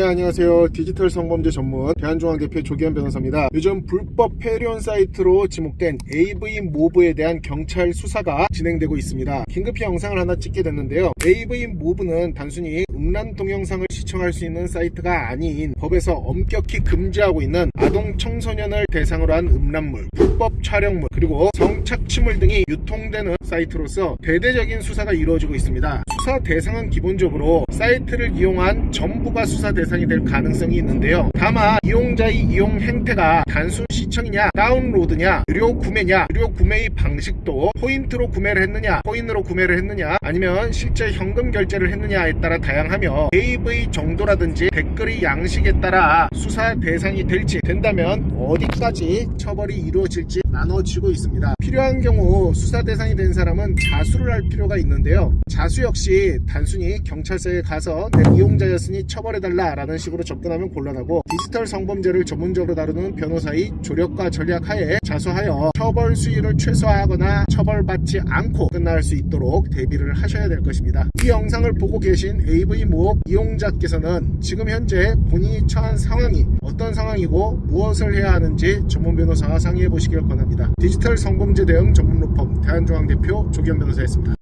네 안녕하세요. 디지털 성범죄 전문 대한중앙대표 조기현 변호사입니다. 요즘 불법 폐륜 사이트로 지목된 AV 모브에 대한 경찰 수사가 진행되고 있습니다. 긴급히 영상을 하나 찍게 됐는데요. AV 모브는 단순히 음란 동영상을 시청할 수 있는 사이트가 아닌 법에서 엄격히 금지하고 있는 아동 청소년을 대상으로 한 음란물 불법 촬영물 그리고 성착취물 등이 유통되는 사이트로서 대대적인 수사가 이루어지고 있습니다 수사 대상은 기본적으로 사이트를 이용한 전부가 수사 대상이 될 가능성이 있는데요. 다만 이용자의 이용 행태가 단순 시청이냐 다운로드냐 유료 구매냐 유료 구매의 방식도 포인트로 구매를 했느냐 코인으로 구매를 했느냐 아니면 실제 현금 결제를 했느냐에 따라 다양하며 AV 정도라든지 댓글의 양식에 따라 수사 대상이 될지 된다면 어디까지 처벌이 이루어질지 나눠지고 있습니다. 필요한 경우 수사 대상이 된 사람은 자수를 할 필요가 있는데요. 자수 역시 단순히 경찰서에 가서 내 이용자였으니 처벌해달라 라는 식으로 접근하면 곤란하고 디지털 성범죄를 전문적으로 다루는 변호사의 조력과 전략 하에 자수하여 처벌 수위를 최소화하거나 처벌받지 않고 끝날 수 있도록 대비를 하셔야 될 것입니다. 이 영상을 보고 계신 AV 모업 이용자께서는 지금 현재 본인이 처한 상황이 어떤 상황이고 무엇을 해야 하는지 전문 변호사와 상의해 보시길 권 합니다. 디지털 성범죄 대응 전문 로펌 대한중앙 대표 조기현 변호사였습니다.